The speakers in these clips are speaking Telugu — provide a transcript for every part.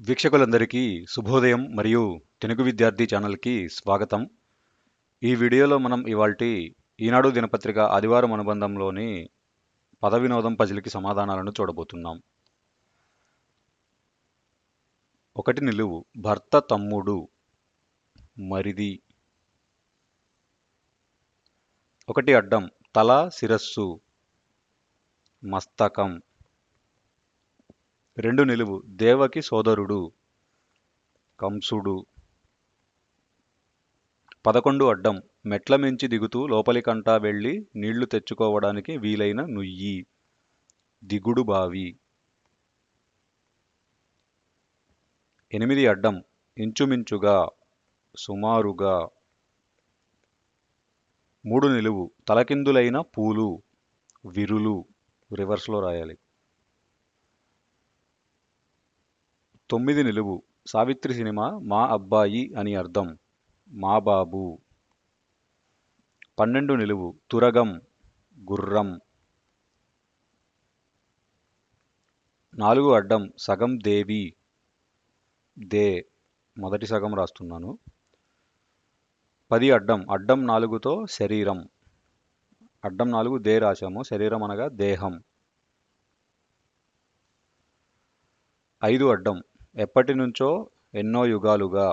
వీక్షకులందరికీ శుభోదయం మరియు తెలుగు విద్యార్థి ఛానల్కి స్వాగతం. ఈ వీడియోలో మనం ఇవాల్టి ఈనాడు దినపత్రిక ఆదివారం అనుబంధంలోని పద వినోదం పజిల్కి సమాధానాలను చూడబోతున్నాం. ఒకటి నిలువు. భర్త తమ్ముడు మరిది. ఒకటి అడ్డం. తల శిరస్సు మస్తకం. రెండు నిలువు. దేవకి సోదరుడు కంసుడు. పదకొండు అడ్డం. మెట్ల మించి దిగుతూ లోపలికంటా వెళ్ళి నీళ్ళు తెచ్చుకోవడానికి వీలైన నుయ్యి. దిగుడు బావి. ఎనిమిది అడ్డం. ఇంచుమించుగా సుమారుగా మూడు నిలువు. తలకిందులైన పూలు విరులు. రివర్స్లో రాయాలి. తొమ్మిది నిలువు. సావిత్రి సినిమా మా అబ్బాయి అని అర్థం. మా బాబు. పన్నెండు నిలువు. తురగం. గుర్రం. నాలుగు అడ్డం. సగం దేవి. దే. మొదటి సగం రాస్తున్నాను. పది అడ్డం. అడ్డం నాలుగుతో శరీరం. అడ్డం నాలుగు దే రాశాము. శరీరం అనగా దేహం. ఐదు అడ్డం. ఎప్పటి నుంచో ఎన్నో యుగాలుగా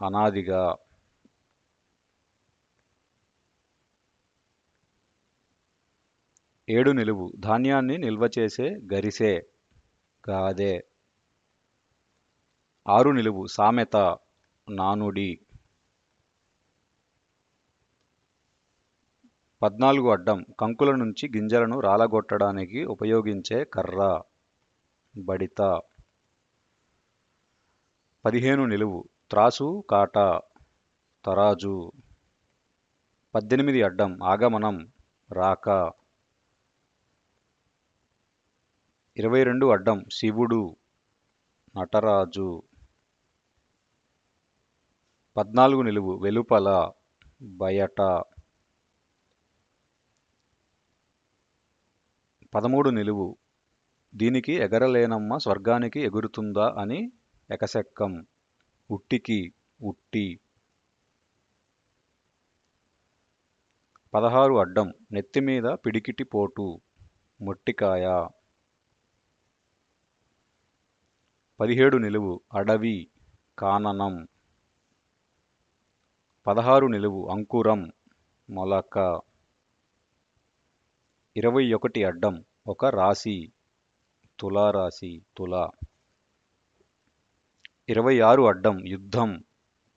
అనాదిగా ఏడు నిలువు ధాన్యాన్ని నిల్వ చేసే గరిసే గాదే. ఆరు నిలువు సామెత నానుడి. పద్నాలుగు అడ్డం కంకుల నుంచి గింజలను రాలగొట్టడానికి ఉపయోగించే కర్ర బడిత. పదిహేను నిలువు. త్రాసు కాట తరాజు. పద్దెనిమిది అడ్డం. ఆగమనం రాక. ఇరవై రెండు అడ్డం. శివుడు నటరాజు. పద్నాలుగు నిలువు. వెలుపల బయట. పదమూడు నిలువు. దీనికి ఎగరలేనమ్మ స్వర్గానికి ఎగురుతుందా అని ఎకసెక్కం ఉట్టికి ఉట్టి. పదహారు అడ్డం నెత్తిమీద పిడికిటి పోటు మొట్టికాయ. పదిహేడు నిలువు అడవి కాననం. పదహారు నిలువు అంకురం మొలక. ఇరవై ఒకటి అడ్డం ఒక రాశి తులారాశి తుల. ఇరవై ఆరు అడ్డం యుద్ధం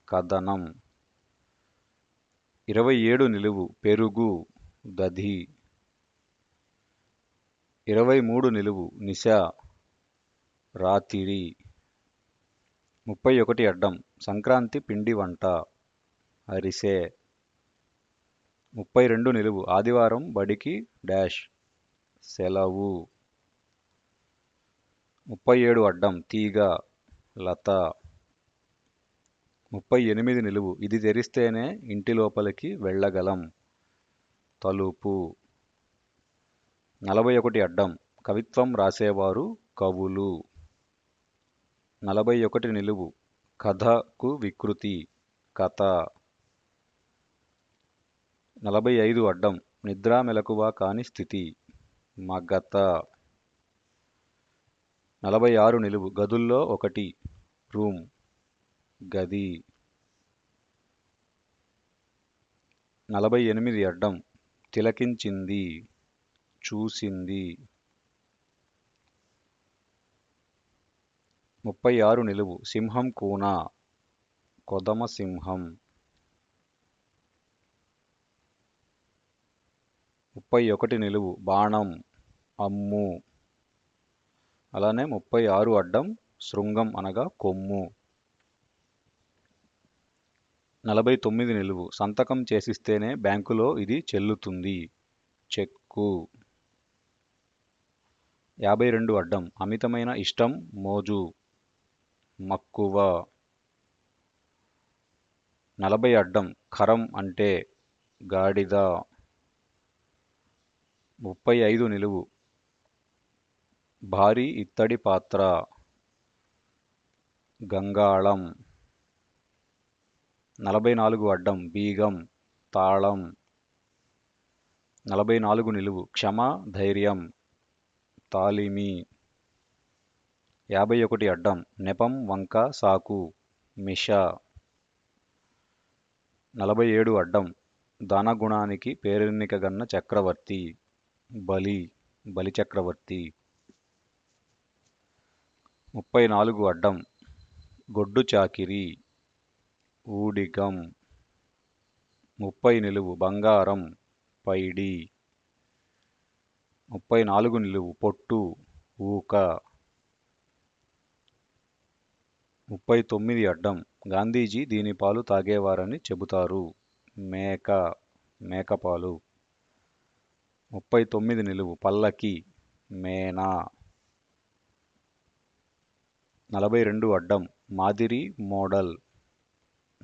కథనం. ఇరవై ఏడు నిలువు పెరుగు దధి. ఇరవై మూడు నిలువు నిశ రాతిరి ముప్పై ఒకటి అడ్డం సంక్రాంతి పిండి వంట అరిసె. ముప్పై రెండు నిలువు ఆదివారం బడికి డాష్ సెలవు. ముప్పై ఏడు అడ్డం తీగ లత ముప్పై ఎనిమిది నిలువు. ఇది తెరిస్తేనే ఇంటి లోపలికి వెళ్ళగలం. తలుపు. నలభై ఒకటి అడ్డం. కవిత్వం రాసేవారు కవులు. నలభై ఒకటి నిలువు. కథకు వికృతి. కథ. నలభై ఐదు అడ్డం. నిద్రా మెలకువ కాని స్థితి. మగత. నలభై ఆరు నిలువు గదుల్లో ఒకటి. రూమ్. గది. నలభై ఎనిమిది అడ్డం. తిలకించింది. చూసింది. ముప్పై ఆరు నిలువు. సింహం కూన. కొదమ సింహం. ముప్పై ఒకటి నిలువు. బాణం. అమ్ము. అలానే ముప్పై ఆరు అడ్డం శృంగం అనగా కొమ్ము. నలభై తొమ్మిది నిలువు. సంతకం చేసిస్తేనే బ్యాంకులో ఇది చెల్లుతుంది. చెక్కు. యాభై రెండు అడ్డం. అమితమైన ఇష్టం మోజు. మక్కువ. నలభై అడ్డం. ఖరం అంటే గాడిద. ముప్పై ఐదు నిలువు. భారీ ఇత్తడి పాత్ర. గంగాళం. నలభై నాలుగు అడ్డం బీగం తాళం. నలభై నాలుగు నిలువు క్షమ ధైర్యం తాలిమి. యాభై ఒకటి అడ్డం నెపం వంక సాకు మిష. నలభై ఏడు అడ్డం దానగుణానికి పేరెన్నికగన్న చక్రవర్తి బలి బలి చక్రవర్తి. ముప్పై నాలుగు అడ్డం. గొడ్డు చాకిరి. ఊడిగం. ముప్పై నిలువు బంగారం. పైడి. ముప్పై నాలుగు నిలువు పొట్టు. ఊక. ముప్పై తొమ్మిది అడ్డం. గాంధీజీ దీని పాలు తాగేవారని చెబుతారు. మేక. మేకపాలు. ముప్పై తొమ్మిది నిలువు పల్లకి. మేనా. నలభై రెండు అడ్డం మాదిరి మోడల్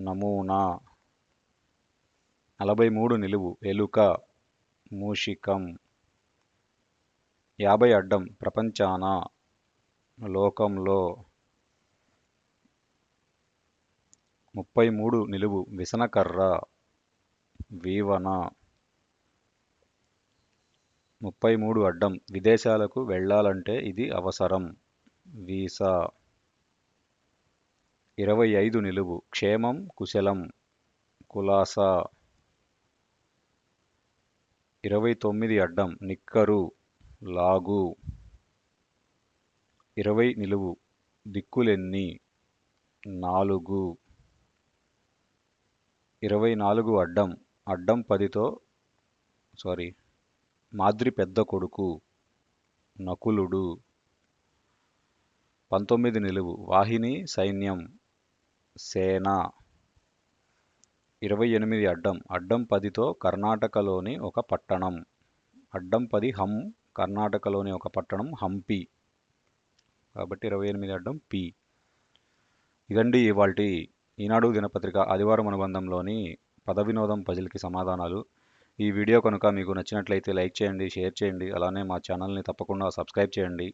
నమూనా. నలభై మూడు నిలువు ఎలుక మూషికం. యాభై అడ్డం ప్రపంచాన లోకంలో. ముప్పై మూడు నిలువు విసనకర్ర వీవన. ముప్పై మూడు అడ్డం విదేశాలకు వెళ్ళాలంటే ఇది అవసరం. వీసా. ఇరవై ఐదు నిలువు. క్షేమం కుశలం కులాసా. ఇరవై తొమ్మిది అడ్డం. నిక్కరు లాగు. ఇరవై నిలువు. దిక్కులెన్ని. నాలుగు. ఇరవై నాలుగు అడ్డం. అడ్డం పదితో సారీ మాద్రి పెద్ద కొడుకు నకులుడు. పంతొమ్మిది నిలువు. వాహిని సైన్యం. సేన. ఇరవై ఎనిమిది అడ్డం. అడ్డం పదితో కర్ణాటకలోని ఒక పట్టణం. అడ్డం పది హం కర్ణాటకలోని ఒక పట్టణం హంపి. కాబట్టి ఇరవై ఎనిమిది అడ్డం పి. ఇదండి ఇవాల్టి ఈనాడు దినపత్రిక ఆదివారం అనుబంధంలోని పద వినోదం పజిల్కి సమాధానాలు. ఈ వీడియో కనుక మీకు నచ్చినట్లయితే లైక్ చేయండి షేర్ చేయండి అలానే మా ఛానల్ని తప్పకుండా సబ్స్క్రైబ్ చేయండి.